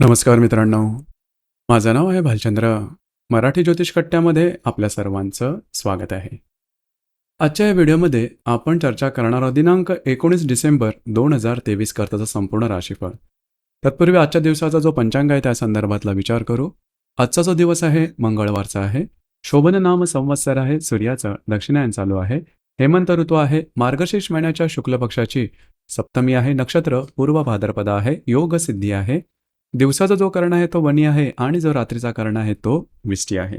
नमस्कार मित्रांनो. माझं नाव आहे भालचंद्र. मराठी ज्योतिष कट्ट्यामध्ये आपल्या सर्वांचं स्वागत आहे. आजच्या या व्हिडिओमध्ये आपण चर्चा करणार आहोत दिनांक एकोणीस डिसेंबर दोन हजार तेवीस करताचा संपूर्ण राशीफळ. तत्पूर्वी आजच्या दिवसाचा जो पंचांग आहे त्या संदर्भातला विचार करू. आजचा जो दिवस आहे मंगळवारचा आहे. शोभन नाम संवत्सर आहे सूर्याचं दक्षिणायन चालू आहे. हेमंत ऋतू आहे मार्गशीर्ष महिन्याच्या शुक्ल पक्षाची सप्तमी आहे नक्षत्र पूर्व भाद्रपद आहे योग सिद्धी आहे. दिवसाचा जो कर्ण आहे तो वनी आहे आणि जो रात्रीचा कर्ण आहे तो विष्टी आहे.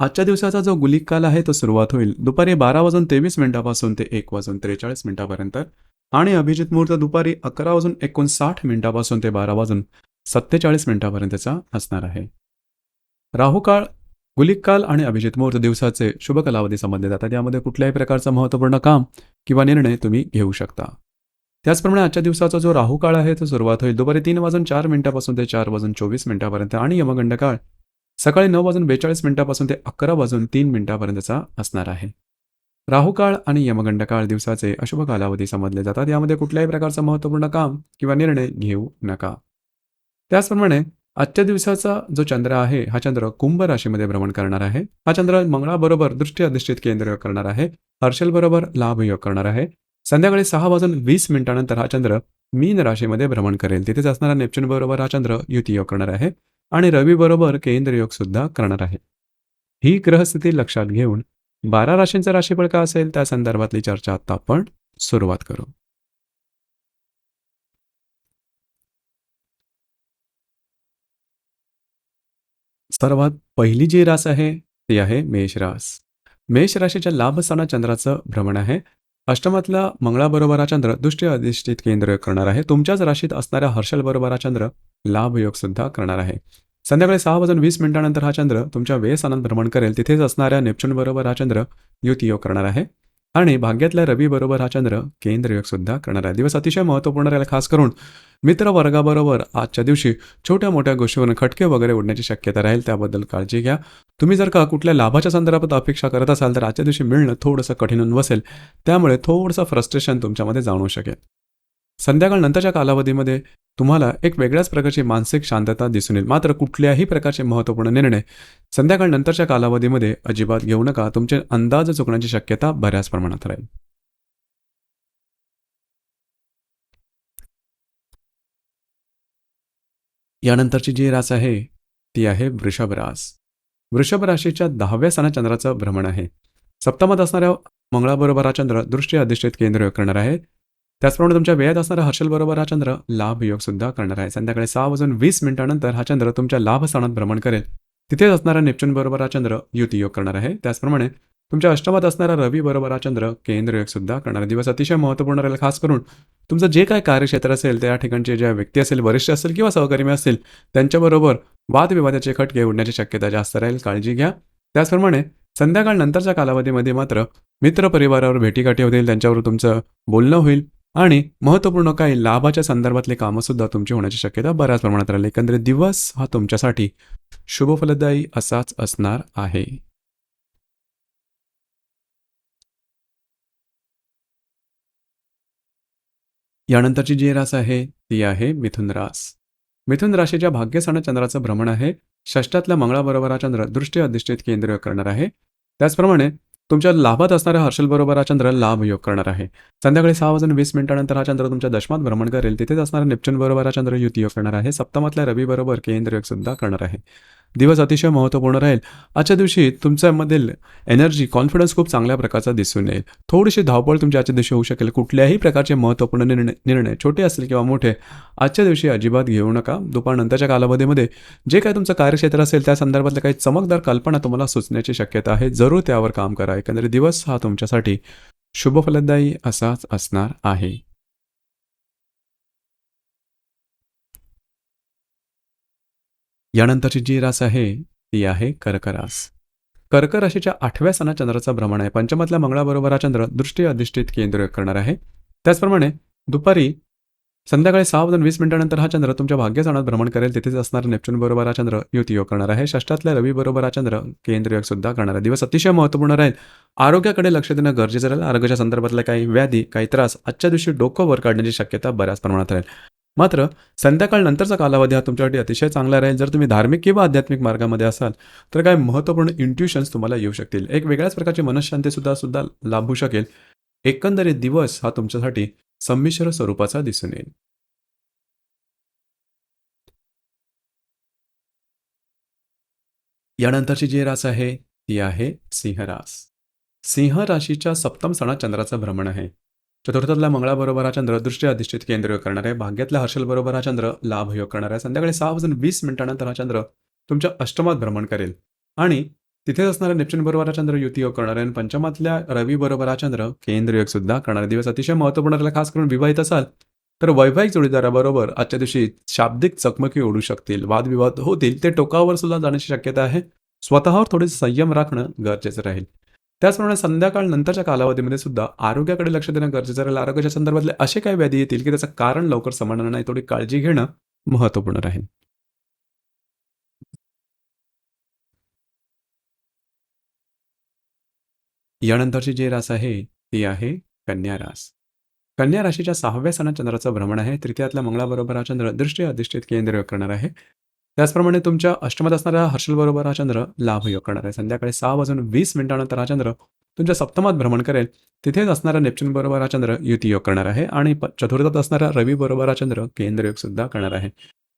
आजच्या दिवसाचा जो गुलिक काल आहे तो सुरुवात होईल दुपारी बारा वाजून तेवीस मिनिटापासून ते एक वाजून त्रेचाळीस मिनिटापर्यंत आणि अभिजित मुहूर्त दुपारी अकरा वाजून एकोणसाठ मिनिटापासून ते बारा वाजून सत्तेचाळीस मिनिटापर्यंतचा असणार आहे. राहुकाळ गुलिक काल आणि अभिजित मुहूर्त दिवसाचे शुभ कालावधी समजले जातात. यामध्ये कुठल्याही प्रकारचं महत्त्वपूर्ण काम किंवा निर्णय तुम्ही घेऊ शकता. त्याचप्रमाणे आजच्या दिवसाचा जो राहू काळ आहे तो सुरुवात होईल. दुपारी तीन वाजून चार मिनिटापासून ते चार वाजून चोवीस मिनिटापर्यंत आणि यमगंड काळ सकाळी नऊ वाजून बेचाळीस मिनिटापासून ते अकरा वाजून तीन मिनिटापर्यंतचा असणार आहे. राहुकाळ आणि यमगंड काळ दिवसाचे अशुभ कालावधी समजले जातात. यामध्ये कुठल्याही प्रकारचं महत्त्वपूर्ण काम किंवा निर्णय घेऊ नका. त्याचप्रमाणे आजच्या दिवसाचा जो चंद्र आहे हा चंद्र कुंभ राशीमध्ये भ्रमण करणार आहे. हा चंद्र मंगळाबरोबर दृष्टी अधिष्ठित केंद्र करणार आहे. हर्षल बरोबर लाभ योग करणार आहे. संध्याकाळी सहा वाजून वीस मिनिटानंतर हा चंद्र मीन राशीमध्ये भ्रमण करेल. तिथेच असणारा नेपच्यून बरोबर हा चंद्र युती योग करणार आहे आणि रवी बरोबर केंद्र योग सुद्धा करणार आहे. ही ग्रहस्थिती लक्षात घेऊन बारा राशींचं राशीफळ का असेल? त्या संदर्भातली चर्चा आता आपण सुरुवात करू. सर्वात पहिली जी रास आहे ती आहे मेष रास. मेष राशीच्या लाभ चंद्राचं भ्रमण आहे. अष्टमातला मंगळाबरोबर हा चंद्र दृष्टी अधिष्ठित केंद्र करणार आहे. तुमच्याच राशीत असणाऱ्या हर्षल बरोबरा हा चंद्र लाभ योग सुद्धा करणार आहे. संध्याकाळी सहा वाजून वीस मिनिटानंतर हा चंद्र तुमच्या वेळ आनंद भ्रमण करेल. तिथेच असणाऱ्या नेपच्यून बरोबर हा चंद्र युती योग करणार आहे. आणि भाग्यातल्या रवीबरोबर हा चंद्र केंद्रयोगसुद्धा सुद्धा करणार आहे. दिवस अतिशय महत्त्वपूर्ण राहील खास करून मित्र वर्गाबरोबर आजच्या दिवशी छोट्या मोठ्या गोष्टीवरून खटके वगैरे उडण्याची शक्यता राहील त्याबद्दल काळजी घ्या. तुम्ही जर का कुठल्या लाभाच्या संदर्भात अपेक्षा करत असाल तर आजच्या दिवशी मिळणं थोडंसं कठीण होऊन बसेल. त्यामुळे थोडंसं फ्रस्ट्रेशन तुमच्यामध्ये जाणवू शकेल. संध्याकाळ नंतरच्या कालावधीमध्ये तुम्हाला एक वेगळ्याच प्रकारची मानसिक शांतता दिसून येईल. मात्र कुठल्याही प्रकारचे महत्त्वपूर्ण निर्णय संध्याकाळ नंतरच्या कालावधीमध्ये अजिबात घेऊ नका. तुमचे अंदाज चुकण्याची शक्यता बऱ्याच प्रमाणात राहील. यानंतरची जी रास आहे ती आहे वृषभ रास. वृषभ राशीच्या दहाव्या स्थानात चंद्राचं भ्रमण आहे. सप्तमात असणाऱ्या मंगळाबरोबर हा चंद्र दृष्टी अधिष्ठित केंद्र करणार आहे. त्याचप्रमाणे तुमच्या वेळेत असणारा हर्षल बरोबर हा चंद्र लाभ योग सुद्धा करणार आहे. संध्याकाळी सहा वाजून वीस मिनिटानंतर हा चंद्र तुमच्या लाभस्थानात भ्रमण करेल. तिथेच असणारा नेपच्यून बरोबर हा चंद्र युती योग करणार आहे. त्याचप्रमाणे तुमच्या अष्टमात असणारा रवी बरोबर हा चंद्र केंद्र योग सुद्धा करणार दिवस अतिशय महत्त्वपूर्ण राहील खास करून तुमचं जे काय कार्यक्षेत्र असेल त्या ठिकाणचे ज्या व्यक्ती असेल वरिष्ठ असेल किंवा सहकर्मी असतील त्यांच्याबरोबर वादविवादाचे खटके उडण्याची शक्यता जास्त राहील. काळजी घ्या. त्याचप्रमाणे संध्याकाळ नंतरच्या कालावधीमध्ये मात्र मित्र परिवारावर भेटीगाठी होतील त्यांच्यावर तुमचं बोलणं होईल. आणि महत्त्वपूर्ण काही लाभाच्या संदर्भातले कामं सुद्धा तुमची होण्याची शक्यता बऱ्याच प्रमाणात राहील. एकंदरीत दिवस हा तुमच्यासाठी शुभफलदायी असाच असणार आहे. यानंतरची जी रास आहे ती आहे मिथुन रास. मिथुन राशीच्या भाग्यसाण चंद्राचं भ्रमण आहे. षष्टातल्या मंगळाबरोबर हा चंद्र दृष्टी अधिष्ठित केंद्र करणार आहे. त्याचप्रमाणे तुमच्या लाभात असणाऱ्या हर्षल बरोबर हा चंद्र लाभ योग करणार आहे. संध्याकाळी सहा वाजून वीस मिनिटानंतर हा चंद्र तुमच्या दशमात भ्रमण करेल. तिथेच असणारा नेपच्यून बरोबर हा चंद्र युती योग करणार आहे. सप्तमातल्या रवी बरोबर केंद्र योग सुद्धा करणार आहे. दिवस अतिशय महत्त्वपूर्ण राहील. आजच्या दिवशी तुमच्यामधील एनर्जी कॉन्फिडन्स खूप चांगल्या प्रकारचा दिसून येईल. थोडीशी धावपळ तुमच्या आजच्या दिवशी होऊ शकेल. कुठल्याही प्रकारचे महत्त्वपूर्ण निर्णय निर्णय छोटे असतील किंवा मोठे आजच्या दिवशी अजिबात घेऊ नका. दुपारनंतरच्या कालावधीमध्ये जे काही तुमचं कार्यक्षेत्र असेल त्या संदर्भातल्या काही चमकदार कल्पना तुम्हाला सुचण्याची शक्यता आहे. जरूर त्यावर काम करा. एकंदरीत दिवस हा तुमच्यासाठी शुभफलदायी असाच असणार आहे. यानंतरची जी रास आहे ती आहे कर्क रास. कर्क राशीच्या आठव्या सणा चंद्राचा भ्रमण आहे. पंचमातल्या मंगळाबरोबर हा चंद्र दृष्टी अधिष्ठित केंद्र करणार आहे. त्याचप्रमाणे दुपारी संध्याकाळी सहा वाजून वीस मिनिटानंतर हा चंद्र तुमच्या भाग्यस्थानात भ्रमण करेल. तिथेच असणार नेप्च्यून बरोबर हा चंद्र युती योग करणार आहे. षष्टातल्या रवी बरोबर हा चंद्र केंद्रयोग सुद्धा करणार आहे. दिवस अतिशय महत्त्वपूर्ण राहील. आरोग्याकडे लक्ष देणं गरजेचं राहील. आरोग्याच्या संदर्भातल्या काही व्याधी काही त्रास आजच्या दिवशी डोकं वर काढण्याची शक्यता बऱ्याच प्रमाणात राहील. मात्र संध्याकाळ नंतरचा कालावधी हा तुमच्यासाठी अतिशय चांगला राहील. जर तुम्ही धार्मिक किंवा आध्यात्मिक मार्गामध्ये असाल तर काही महत्त्वपूर्ण इंट्युशन्स तुम्हाला येऊ शकतील. एक वेगळ्याच प्रकारची मनशांती सुद्धा सुद्धा लाभू शकेल. एकंदरीत दिवस हा तुमच्यासाठी संमिश्र स्वरूपाचा दिसून येईल. यानंतरची जी रास आहे ती आहे सिंह रास सिंह राशीच्या सप्तम सणात चंद्राचं भ्रमण आहे. चतुर्थातल्या मंगळाबरोबर हा चंद्र दृष्टी अधिष्ठित केंद्र योग करणार आहे भाग्यातल्या हर्षलबरोबर हा चंद्र लाभ योग करणार आहे संध्याकाळी सहा वाजून वीस मिनिटानंतर हा चंद्र तुमच्या अष्टमात भ्रमण करेल. आणि तिथेच असणाऱ्या नेप्च्यून बरोबर हा चंद्र युती योग करणार आहे आणि पंचमातल्या रवी बरोबर हा चंद्र केंद्र योग सुद्धा करणार. दिवस अतिशय महत्त्वपूर्ण राहिला खास करून विवाहित असाल तर वैवाहिक जोडीदाराबरोबर आजच्या दिवशी शाब्दिक चकमकी ओढू शकतील वादविवाद होतील ते टोकावर सुद्धा जाण्याची शक्यता आहे. स्वतःवर थोडे संयम राखणं गरजेचं राहील. त्याचप्रमाणे संध्याकाळ नंतरच्या कालावधीमध्ये सुद्धा आरोग्याकडे लक्ष देणं गरजेचं राहील. आरोग्याच्या संदर्भातले असे काही व्याधी येतील की त्याचं कारण लवकर समजणार नाही थोडी काळजी घेणं महत्त्वपूर्ण राहील. यानंतरची जी रास आहे ती आहे कन्या रास. कन्या राशीच्या सहाव्या सणात चंद्राचं भ्रमण आहे. तृतीयातल्या मंगळाबरोबर हा चंद्र दृष्टी अधिष्ठित केंद्र करणार आहे. त्याचप्रमाणे तुमच्या अष्टमात असणाऱ्या हर्षल बरोबर हा चंद्र लाभ योग करणार आहे. संध्याकाळी सहा वाजून वीस मिनिटानंतर हा चंद्र तुमच्या सप्तमात भ्रमण करेल. तिथेच असणाऱ्या नेपच्यून बरोबर हा चंद्र युती योग करणार आहे आणि चतुर्थात असणाऱ्या रवी बरोबर हा चंद्र केंद्र योग सुद्धा करणार आहे.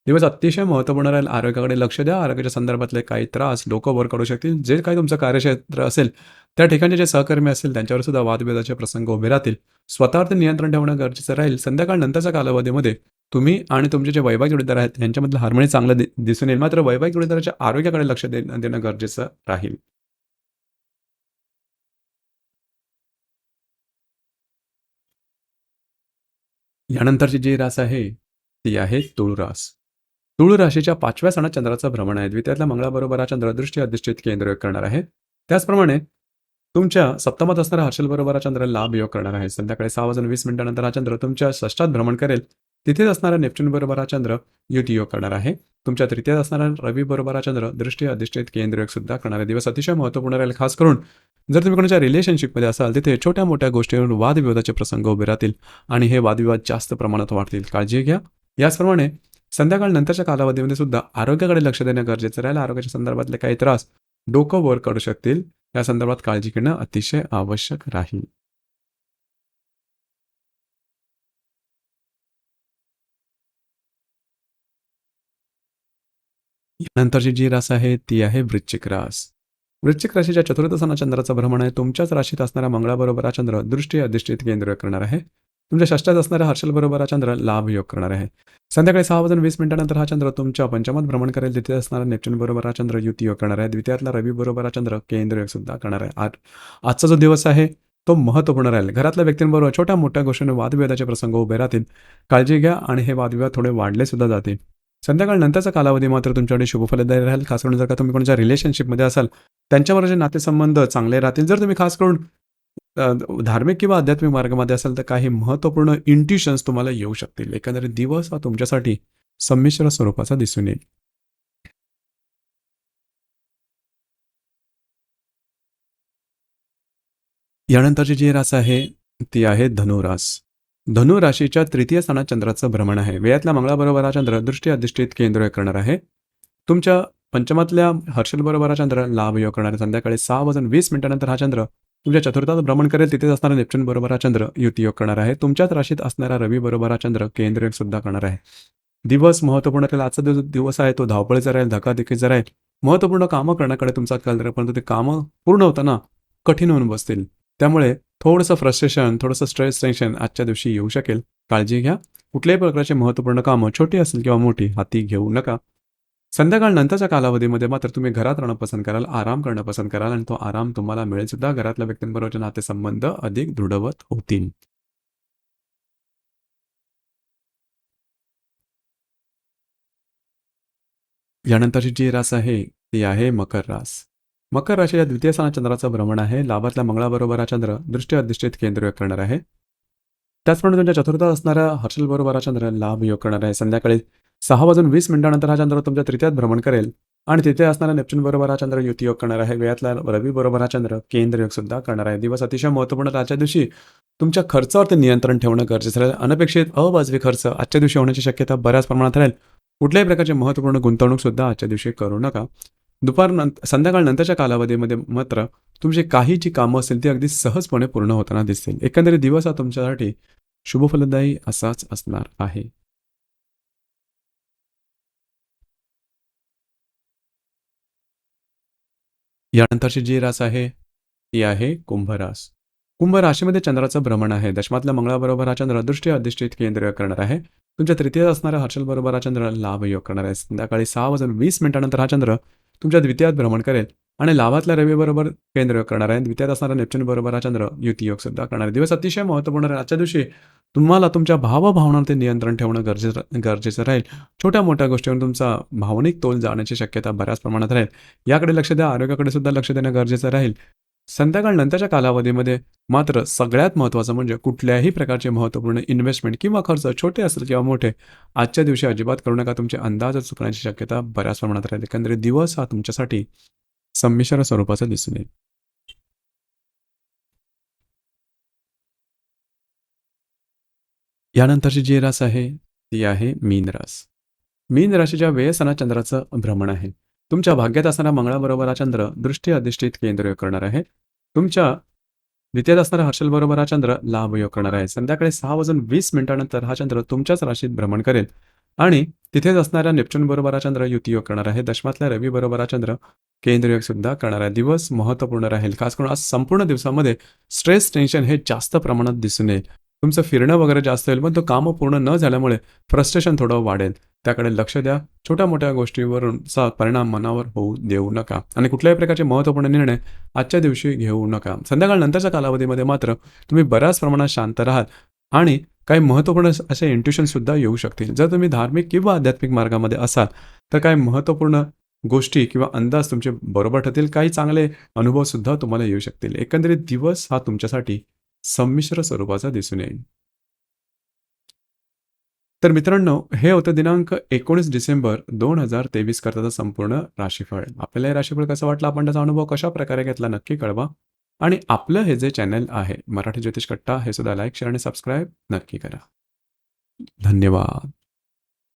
दिवस अतिशय महत्त्वपूर्ण राहील. आरोग्याकडे लक्ष द्या. आरोग्याच्या संदर्भातले काही त्रास डोकं वर काढू शकतील. जे काही तुमचं कार्यक्षेत्र असेल त्या ठिकाणचे जे सहकर्मी असतील त्यांच्यावर सुद्धा वादभेदाचे प्रसंग उभे राहतील. स्वतःवर नियंत्रण ठेवणं गरजेचं राहील. संध्याकाळ नंतरच्या कालावधीमध्ये तुम्ही आणि तुमचे जे वैवाहिक जोडीदार आहेत यांच्यामधलं हार्मोनी चांगलं दि- दिसून येईल. मात्र वैवाहिक जोडीदाराच्या आरोग्याकडे लक्ष दे- देणं गरजेचं राहील. यानंतरची जी रास आहे ती आहे तुळ रास. तुळ राशीच्या पाचव्या सणात चंद्राचं भ्रमण आहे. द्वितीयातल्या मंगळाबरोबर हा चंद्रदृष्टी अधिष्ठित केंद्र योग करणार आहे. त्याचप्रमाणे तुमच्या सप्तमात असणारा हर्षल बरोबर हा चंद्र लाभ योग करणार आहे. संध्याकाळी सहा वाजून वीस मिनिटानंतर हा चंद्र तुमच्या षष्टात भ्रमण करेल. तिथेच असणारा नेपच्यून बरोबर हा चंद्र युती योग करणार आहे. तुमच्या तृतीयात असणारा रवी बरोबर हा चंद्र दृष्टी अधिष्ठित केंद्रयोग सुद्धा करणारा दिवस अतिशय महत्त्वपूर्ण राहील. खास करून जर तुम्ही कोणाच्या रिलेशनशिपमध्ये असाल तिथे छोट्या मोठ्या गोष्टीवरून वादविवादाचे प्रसंग उभे राहतील आणि हे वादविवाद जास्त प्रमाणात वाढतील. काळजी घ्या. याचप्रमाणे संध्याकाळ नंतरच्या कालावधीमध्ये सुद्धा आरोग्याकडे लक्ष देणं गरजेचं राहील. आरोग्याच्या संदर्भातले काही त्रास डोकं वर करू शकतील. या संदर्भात काळजी घेणं अतिशय आवश्यक राहील. नंतरची जी रास आहे ती आहे वृश्चिक रास. वृश्चिक राशीच्या चतुर्थ चंद्राचा चंद्राचं भ्रमण आहे. तुमच्याच राशीत असणाऱ्या मंगळाबरोबर हा चंद्र दृष्टी अधिष्ठित केंद्र करणार आहे. तुमच्या षष्ठात असणाऱ्या हर्षलबरोबर हा चंद्र लाभ योग करणार आहे. संध्याकाळी सहा वाजून वीस मिनिटानंतर हा चंद्र तुमच्या पंचमात भ्रमण करेल. तिथे असणारा नेपच्यून बरोबर हा चंद्र युती योग करणार आहे. द्वितीयातला रवी बरोबर हा चंद्र केंद्र योग सुद्धा करणार आहे. आज आजचा जो दिवस आहे तो महत्त्वपूर्ण राहील. घरातल्या व्यक्तींबरोबर छोट्या मोठ्या गोष्टींना वादविवादाचे प्रसंग उभे राहतील. काळजी घ्या आणि हे वादविवाद थोडे वाढले सुद्धा जातील. संध्याकाळ नंतरचा कालावधी मात्र तुमच्याकडे शुभफलदायी राहील. खास करून जर का तुम्ही कोणाच्या रिलेशनशिपमध्ये असाल त्यांच्यावर जे नातेसंबंध चांगले राहतील. जर तुम्ही खास करून धार्मिक किंवा आध्यात्मिक मार्गामध्ये असाल तर काही महत्त्वपूर्ण इंट्युशन्स तुम्हाला येऊ शकतील. एकंदरीत दिवस हा तुमच्यासाठी संमिश्र स्वरूपाचा दिसून येईल. यानंतरची जी रास आहे ती आहे धनुरास. धनु राशीच्या तृतीय स्थानात चंद्राचं भ्रमण आहे. वेळातल्या मंगळाबरोबर हा चंद्र दृष्टी अधिष्ठित केंद्र करणार आहे. तुमच्या पंचमातल्या हर्षल बरोबर हा चंद्र लाभ योग करणार आहे. संध्याकाळी सहा वाजून वीस मिनिटानंतर हा चंद्र तुमच्या चतुर्थात भ्रमण करेल. तिथेच असणारा नेपच्यून बरोबर हा चंद्र युती योग करणार आहे. तुमच्याच राशीत असणारा रवी बरोबर हा चंद्र केंद्रयोग सुद्धा करणार आहे. दिवस महत्त्वपूर्ण राहील आजचा जो दिवस आहे. तो धावपळीचा राहील धकाधकीचा राहील महत्त्वपूर्ण कामं करण्याकडे तुमचा कल राहील परंतु ते कामं पूर्ण होताना कठीण होऊन बसतील. त्यामुळे थोडंसं फ्रस्ट्रेशन थोडंसं स्ट्रेस टेन्शन आजच्या दिवशी येऊ शकेल. काळजी घ्या. कुठल्याही प्रकारचे महत्त्वपूर्ण कामं छोटी असेल किंवा मोठी हाती घेऊ नका. संध्याकाळ नंतरच्या कालावधीमध्ये मात्र तुम्ही घरात राहणं पसंत कराल आराम करणं पसंत कराल आणि तो आराम तुम्हाला मिळेल सुद्धा. घरातल्या व्यक्तींबरोबरचे नातेसंबंध अधिक दृढवत होतील. यानंतरची जी रास आहे ती आहे मकर रास. मकर राशीच्या द्वितीय स्थानात चंद्राचं भ्रमण आहे. लाभातल्या मंगळाबरोबर हा चंद्र दृष्टी अधिष्ठित केंद्र योग करणार आहे. त्याचप्रमाणे तुमच्या चतुर्थात असणाऱ्या हर्षल बरोबर हा चंद्र लाभ योग करणार आहे. संध्याकाळी सहा वाजून वीस मिनिटानंतर हा चंद्र तुमच्या तृतीयात भ्रमण करेल. आणि तिथे असणारा नेप्च्यून बरोबर हा चंद्र युती योग करणार आहे. वेळातला रवी बरोबर हा चंद्र केंद्र योग सुद्धा करणार आहे. दिवस अतिशय महत्त्वपूर्ण आजच्या दिवशी तुमच्या खर्चावरती नियंत्रण ठेवणं गरजेचं राहील अनपेक्षित अवाजवी खर्च आजच्या दिवशी होण्याची शक्यता बऱ्याच प्रमाणात राहील कुठल्याही प्रकारची महत्त्वपूर्ण गुंतवणूक सुद्धा आजच्या दिवशी करू नका. दुपार संध्याकाळ नंतरच्या कालावधीमध्ये मात्र तुमची काही जी कामं असतील ती अगदी सहजपणे पूर्ण होताना दिसतील. एकंदरीत दिवस हा तुमच्यासाठी शुभफलदायी असाच असणार आहे. यानंतरची जी रास आहे ती आहे कुंभ रास कुंभ राशीमध्ये चंद्राचं भ्रमण आहे. दशमातल्या मंगळाबरोबर हा चंद्र दृष्टी अधिष्ठित केंद्र योग करणार आहे. तुमच्या तृतीय असणाऱ्या हर्षल बरोबर हा चंद्र लाभ योग करणार आहे. संध्याकाळी सहा वाजून वीस मिनिटानंतर हा चंद्र तुमच्या द्वितीयात भ्रमण करेल. आणि लाभातल्या रवीबरोबर केंद्र करणार आहे. द्वितीयात असणारा नेपच्यून बरोबर हा चंद्र युती योग सुद्धा करणार आहे. दिवस अतिशय महत्त्वपूर्ण आहे आजच्या दिवशी तुम्हाला तुमच्या भावभावनांचे नियंत्रण ठेवणं गरजेचं गरजेचं राहील. छोट्या मोठ्या गोष्टीवर तुमचा भावनिक तोल जाण्याची शक्यता बऱ्याच प्रमाणात राहील. याकडे लक्ष द्या. आरोग्याकडे सुद्धा लक्ष देणं गरजेचं राहील. संध्याकाळ नंतरच्या कालावधीमध्ये मात्र सगळ्यात महत्त्वाचं म्हणजे कुठल्याही प्रकारचे महत्त्वपूर्ण इन्व्हेस्टमेंट किंवा खर्च छोटे असेल किंवा मोठे आजच्या दिवशी अजिबात करू नका. तुमचे अंदाज चुकण्याची शक्यता बऱ्याच प्रमाणात राहील एकंदरीत दिवस हा तुमच्यासाठी संमिश्र स्वरूपाचा दिसून येईल. यानंतरची जी रास आहे ती आहे मीन रास. मीन राशीच्या वेळेसना चंद्राचं भ्रमण आहे. तुमच्या भाग्यात असणारा मंगळाबरोबर हा चंद्र दृष्टी अधिष्ठित केंद्र योग करणार आहे. तुमच्या द्वितीयात असणारा हर्षल बरोबर हा चंद्र लाभ योग करणार आहे. संध्याकाळी सहा वाजून वीस मिनिटानंतर हा चंद्र तुमच्याच राशीत भ्रमण करेल. आणि तिथेच असणाऱ्या नेपच्यून बरोबर हा चंद्र युती योग करणार आहे. दशमातल्या रवी बरोबर हा चंद्र केंद्र योग सुद्धा करणार आहे. दिवस महत्त्वपूर्ण राहील. खास करून आज संपूर्ण दिवसामध्ये स्ट्रेस टेन्शन हे जास्त प्रमाणात दिसून येईल. तुमचं फिरणं वगैरे जास्त होईल पण तो कामं पूर्ण न झाल्यामुळे फ्रस्ट्रेशन थोडं वाढेल. त्याकडे लक्ष द्या. छोट्या मोठ्या गोष्टीवरचा परिणाम मनावर होऊ देऊ नका. आणि कुठल्याही प्रकारचे महत्त्वपूर्ण निर्णय आजच्या दिवशी घेऊ नका. संध्याकाळ नंतरच्या कालावधीमध्ये मात्र तुम्ही बऱ्याच प्रमाणात शांत राहाल आणि काही महत्त्वपूर्ण असे इंट्युशन सुद्धा येऊ शकतील. जर तुम्ही धार्मिक किंवा आध्यात्मिक मार्गामध्ये असाल तर काही महत्त्वपूर्ण गोष्टी किंवा अंदाज तुमचे बरोबर ठरतील. काही चांगले अनुभव सुद्धा तुम्हाला येऊ शकतील. एकंदरीत दिवस हा तुमच्यासाठी संमिश्र स्वरूपाचा दिसून येईल. तर मित्रांनो हे होतं दिनांक एकोणीस डिसेंबर दोन हजार तेवीस करताचं संपूर्ण राशीफळ. आपल्याला हे राशीफळ कसं वाटलं? आपण त्याचा अनुभव कशा प्रकारे घेतला नक्की कळवा. आणि आपलं हे जे चॅनल आहे मराठी ज्योतिष कट्टा हे सुद्धा लाईक शेअर आणि सबस्क्राईब नक्की करा. धन्यवाद.